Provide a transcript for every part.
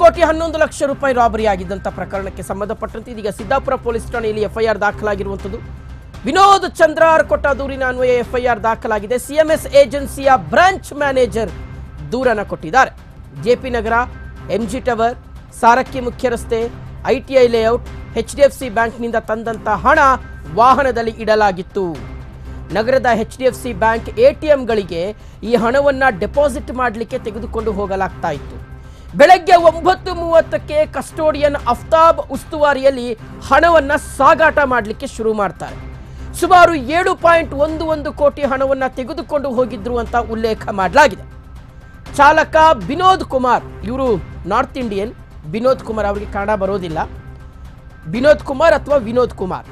ಕೋಟಿ ಹನ್ನೊಂದು ಲಕ್ಷ ರೂಪಾಯಿ ರಾಬರಿ ಆಗಿದ್ದಂಥ ಪ್ರಕರಣಕ್ಕೆ ಸಂಬಂಧಪಟ್ಟಂತೆ ಇದೀಗ ಸಿದ್ದಾಪುರ ಪೊಲೀಸ್ ಠಾಣೆಯಲ್ಲಿ ಎಫ್ಐಆರ್ ದಾಖಲಾಗಿರುವಂಥದ್ದು ವಿನೋದ್ ಚಂದ್ರಾರ್ ಕೊಟ್ಟ ದೂರಿನ ಅನ್ವಯ ಎಫ್ಐಆರ್ ದಾಖಲಾಗಿದೆ. ಸಿಎಂಎಸ್ ಏಜೆನ್ಸಿಯ ಬ್ರಾಂಚ್ ಮ್ಯಾನೇಜರ್ ದೂರನ ಕೊಟ್ಟಿದ್ದಾರೆ. JP Nagar, MG tower, Sarakki ಮುಖ್ಯ ರಸ್ತೆ ITI layout, H D F C ಬ್ಯಾಂಕ್ನಿಂದ ತಂದಂಥ ಹಣ ವಾಹನದಲ್ಲಿ ಇಡಲಾಗಿತ್ತು. ನಗರದ H D F C bank ಎಟಿಎಂಗಳಿಗೆ ಈ ಹಣವನ್ನ ಡೆಪಾಸಿಟ್ ಮಾಡಲಿಕ್ಕೆ ತೆಗೆದುಕೊಂಡು ಹೋಗಲಾಗ್ತಾ ಇತ್ತು. ಬೆಳಗ್ಗೆ ಒಂಬತ್ತು ಮೂವತ್ತಕ್ಕೆ ಕಸ್ಟೋಡಿಯನ್ ಅಫ್ತಾಬ್ ಉಸ್ತುವಾರಿಯಲ್ಲಿ ಹಣವನ್ನು ಸಾಗಾಟ ಮಾಡಲಿಕ್ಕೆ ಶುರು ಮಾಡ್ತಾರೆ. ಸುಮಾರು ಏಳು ಪಾಯಿಂಟ್ ಒಂದು ಒಂದು ಕೋಟಿ ಹಣವನ್ನು ತೆಗೆದುಕೊಂಡು ಹೋಗಿದ್ರು ಅಂತ ಉಲ್ಲೇಖ ಮಾಡಲಾಗಿದೆ. ಚಾಲಕ ವಿನೋದ್ ಕುಮಾರ್, ಇವರು ನಾರ್ತ್ ಇಂಡಿಯನ್, ವಿನೋದ್ ಕುಮಾರ್ ಅವರಿಗೆ ಕನ್ನಡ ಬರೋದಿಲ್ಲ. ವಿನೋದ್ ಕುಮಾರ್ ಅಥವಾ ವಿನೋದ್ ಕುಮಾರ್.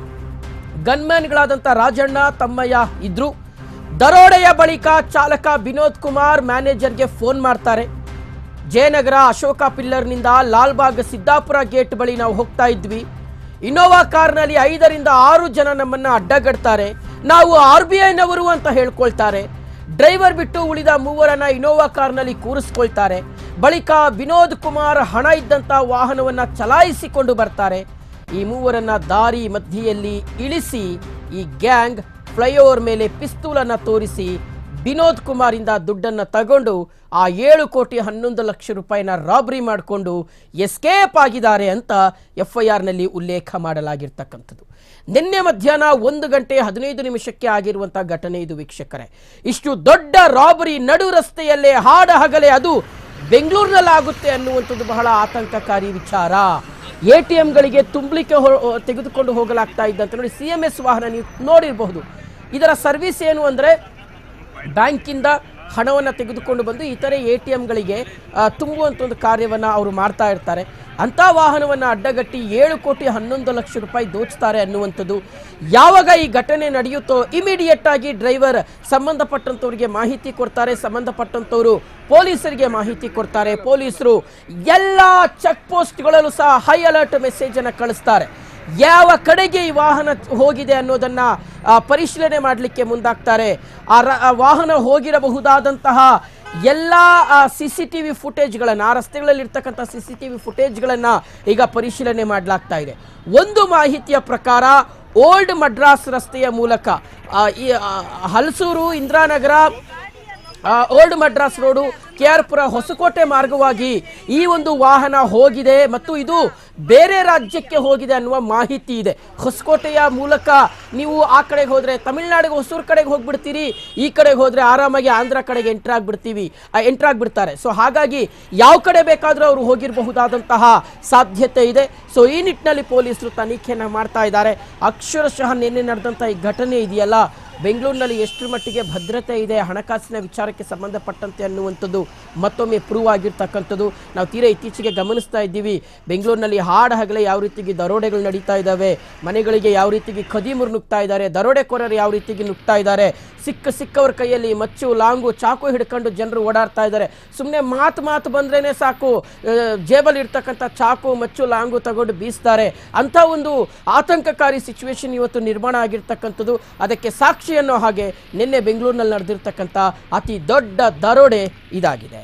ಗನ್ಮ್ಯಾನ್ಗಳಾದಂಥ ರಾಜಣ್ಣ, ತಮ್ಮಯ್ಯ ಇದ್ರು. ದರೋಡೆಯ ಬಳಿಕ ಚಾಲಕ ವಿನೋದ್ ಕುಮಾರ್ ಮ್ಯಾನೇಜರ್ಗೆ ಫೋನ್ ಮಾಡ್ತಾರೆ. ಜಯನಗರ ಅಶೋಕ ಪಿಲ್ಲರ್ನಿಂದ ಲಾಲ್ಬಾಗ್ ಸಿದ್ದಾಪುರ ಗೇಟ್ ಬಳಿ ನಾವು ಹೋಗ್ತಾ ಇದ್ವಿ. ಇನ್ನೋವಾ ಕಾರ್ನಲ್ಲಿ ಐದರಿಂದ ಆರು ಜನ ನಮ್ಮನ್ನ ಅಡ್ಡಗಡ್ತಾರೆ. ನಾವು ಆರ್ ಬಿ ಐನವರು ಅಂತ ಹೇಳ್ಕೊಳ್ತಾರೆ. ಡ್ರೈವರ್ ಬಿಟ್ಟು ಉಳಿದ ಮೂವರನ್ನ ಇನೋವಾ ಕಾರ್ನಲ್ಲಿ ಕೂರಿಸ್ಕೊಳ್ತಾರೆ. ಬಳಿಕ ವಿನೋದ್ ಕುಮಾರ್ ಹಣ ಇದ್ದಂತ ವಾಹನವನ್ನ ಚಲಾಯಿಸಿಕೊಂಡು ಬರ್ತಾರೆ. ಈ ಮೂವರನ್ನ ದಾರಿ ಮಧ್ಯೆಯಲ್ಲಿ ಇಳಿಸಿ ಈ ಗ್ಯಾಂಗ್ ಫ್ಲೈಓವರ್ ಮೇಲೆ ಪಿಸ್ತೂಲನ್ನ ತೋರಿಸಿ ವಿನೋದ್ ಕುಮಾರಿಂದ ದುಡ್ಡನ್ನು ತಗೊಂಡು ಆ ಏಳು ಕೋಟಿ ಹನ್ನೊಂದು ಲಕ್ಷ ರೂಪಾಯಿನ ರಾಬರಿ ಮಾಡಿಕೊಂಡು ಎಸ್ಕೇಪ್ ಆಗಿದ್ದಾರೆ ಅಂತ ಎಫ್ ಐ ಆರ್ನಲ್ಲಿ ಉಲ್ಲೇಖ ಮಾಡಲಾಗಿರ್ತಕ್ಕಂಥದ್ದು. ನಿನ್ನೆ ಮಧ್ಯಾಹ್ನ ಒಂದು ಗಂಟೆ ಹದಿನೈದು ನಿಮಿಷಕ್ಕೆ ಆಗಿರುವಂಥ ಘಟನೆ ಇದು ವೀಕ್ಷಕರೇ. ಇಷ್ಟು ದೊಡ್ಡ ರಾಬರಿ ನಡು ರಸ್ತೆಯಲ್ಲೇ ಹಾಡ ಹಗಲೇ ಅದು ಬೆಂಗಳೂರಿನಲ್ಲಾಗುತ್ತೆ ಅನ್ನುವಂಥದ್ದು ಬಹಳ ಆತಂಕಕಾರಿ ವಿಚಾರ. ಎ ಟಿ ಎಂಗಳಿಗೆ ತುಂಬಲಿಕ್ಕೆ ತೆಗೆದುಕೊಂಡು ಹೋಗಲಾಗ್ತಾ ಇದ್ದಂತ ನೋಡಿ, ಸಿ ಎಂ ಎಸ್ ವಾಹನ ನೀವು ನೋಡಿರಬಹುದು. ಇದರ ಸರ್ವಿಸ್ ಏನು ಅಂದರೆ ಬ್ಯಾಂಕಿಂದ ಹಣವನ್ನು ತೆಗೆದುಕೊಂಡು ಬಂದು ಇತರೆ ಎ ಟಿ ಎಮ್ಗಳಿಗೆ ತುಂಬುವಂಥ ಒಂದು ಕಾರ್ಯವನ್ನು ಅವರು ಮಾಡ್ತಾ ಇರ್ತಾರೆ. ಅಂಥ ವಾಹನವನ್ನು ಅಡ್ಡಗಟ್ಟಿ ಏಳು ಕೋಟಿ ಹನ್ನೊಂದು ಲಕ್ಷ ರೂಪಾಯಿ ದೋಚ್ತಾರೆ ಅನ್ನುವಂಥದ್ದು ಯಾವಾಗ ಈ ಘಟನೆ ನಡೆಯುತ್ತೋ ಇಮಿಡಿಯೇಟ್ ಆಗಿ ಡ್ರೈವರ್ ಸಂಬಂಧಪಟ್ಟಂಥವ್ರಿಗೆ ಮಾಹಿತಿ ಕೊಡ್ತಾರೆ, ಸಂಬಂಧಪಟ್ಟಂಥವರು ಪೊಲೀಸರಿಗೆ ಮಾಹಿತಿ ಕೊಡ್ತಾರೆ. ಪೊಲೀಸರು ಎಲ್ಲ ಚೆಕ್ ಪೋಸ್ಟ್ಗಳಲ್ಲೂ ಸಹ ಹೈ ಅಲರ್ಟ್ ಮೆಸೇಜನ್ನು ಕಳಿಸ್ತಾರೆ. ಯಾವ ಕಡೆಗೆ ಈ ವಾಹನ ಹೋಗಿದೆ ಅನ್ನೋದನ್ನ ಪರಿಶೀಲನೆ ಮಾಡಲಿಕ್ಕೆ ಮುಂದಾಗ್ತಾರೆ. ಆ ವಾಹನ ಹೋಗಿರಬಹುದಾದಂತಹ ಎಲ್ಲ ಸಿ ಸಿ ಟಿ ವಿ ಫುಟೇಜ್ಗಳನ್ನು, ಆ ರಸ್ತೆಗಳಲ್ಲಿ ಇರ್ತಕ್ಕಂಥ ಸಿ ಸಿ ಟಿ ವಿ ಫುಟೇಜ್ಗಳನ್ನು ಈಗ ಪರಿಶೀಲನೆ ಮಾಡಲಾಗ್ತಾ ಇದೆ. ಒಂದು ಮಾಹಿತಿಯ ಪ್ರಕಾರ ಓಲ್ಡ್ ಮಡ್ರಾಸ್ ರಸ್ತೆಯ ಮೂಲಕ ಈ Halasuru, Indiranagar old Madras road K R Pura Hosakote ಮಾರ್ಗವಾಗಿ ಈ ಒಂದು ವಾಹನ ಹೋಗಿದೆ ಮತ್ತು ಇದು ಬೇರೆ ರಾಜ್ಯಕ್ಕೆ ಹೋಗಿದೆ ಅನ್ನುವ ಮಾಹಿತಿ ಇದೆ. ಹೊಸಕೋಟೆಯ ಮೂಲಕ ನೀವು ಆ ಕಡೆಗೆ ಹೋದರೆ ತಮಿಳ್ನಾಡಿಗೆ ಹೊಸೂರು ಕಡೆಗೆ ಹೋಗ್ಬಿಡ್ತೀರಿ, ಈ ಕಡೆಗೆ ಹೋದರೆ ಆರಾಮಾಗಿ ಆಂಧ್ರ ಕಡೆಗೆ ಎಂಟ್ರ್ ಆಗಿಬಿಡ್ತೀವಿ ಎಂಟ್ರ್ ಆಗಿಬಿಡ್ತಾರೆ. ಸೊ ಹಾಗಾಗಿ ಯಾವ ಕಡೆ ಬೇಕಾದರೂ ಅವರು ಹೋಗಿರಬಹುದಾದಂತಹ ಸಾಧ್ಯತೆ ಇದೆ. ಸೊ ಈ ನಿಟ್ಟಿನಲ್ಲಿ ಪೊಲೀಸರು ತನಿಖೆಯನ್ನು ಮಾಡ್ತಾ ಇದ್ದಾರೆ. ಅಕ್ಷರಶಃ ನಿನ್ನೆ ನಡೆದಂಥ ಈ ಘಟನೆ ಇದೆಯಲ್ಲ ಬೆಂಗಳೂರಿನಲ್ಲಿ ಎಷ್ಟರ ಮಟ್ಟಿಗೆ ಭದ್ರತೆ ಇದೆ, ಹಣಕಾಸಿನ ವಿಚಾರಕ್ಕೆ ಸಂಬಂಧಪಟ್ಟಂತೆ ಅನ್ನುವಂಥದ್ದು ಮತ್ತೊಮ್ಮೆ ಪ್ರೂವ್ ಆಗಿರ್ತಕ್ಕಂಥದ್ದು. ನಾವು ತೀರಾ ಇತ್ತೀಚೆಗೆ ಗಮನಿಸ್ತಾ ಇದ್ದೀವಿ, ಬೆಂಗಳೂರಿನಲ್ಲಿ ಹಾಡ ಹಗಲೇ ಯಾವ ರೀತಿಗೆ ದರೋಡೆಗಳು ನಡೀತಾ ಇದ್ದಾವೆ, ಮನೆಗಳಿಗೆ ಯಾವ ರೀತಿಗೆ ಖದೀಮರು ನುಗ್ತಾ ಇದ್ದಾರೆ ದರೋಡೆಕೋರರು ಯಾವ ರೀತಿಗೆ ನುಗ್ತಾ ಇದ್ದಾರೆ, ಸಿಕ್ಕ ಸಿಕ್ಕವ್ರ ಕೈಯಲ್ಲಿ ಮಚ್ಚು, ಲಾಂಗು, ಚಾಕು ಹಿಡ್ಕೊಂಡು ಜನರು ಓಡಾಡ್ತಾ ಇದ್ದಾರೆ. ಸುಮ್ಮನೆ ಮಾತು ಮಾತು ಬಂದ್ರೇನೆ ಸಾಕು ಜೇಬಲ್ಲಿ ಇರ್ತಕ್ಕಂಥ ಚಾಕು, ಮಚ್ಚು, ಲಾಂಗು ತಗೊಂಡು ಬೀಸ್ತಾರೆ. ಅಂಥ ಒಂದು ಆತಂಕಕಾರಿ ಸಿಚುವೇಶನ್ ಇವತ್ತು ನಿರ್ಮಾಣ ಆಗಿರ್ತಕ್ಕಂಥದ್ದು. ಅದಕ್ಕೆ ಸಾಕ್ಷಿ ಅನ್ನೋ ಹಾಗೆ ನಿನ್ನೆ ಬೆಂಗಳೂರಿನಲ್ಲಿ ನಡೆದಿರ್ತಕ್ಕಂಥ ಅತಿ ದೊಡ್ಡ ದರೋಡೆ ಇದಾಗಿದೆ.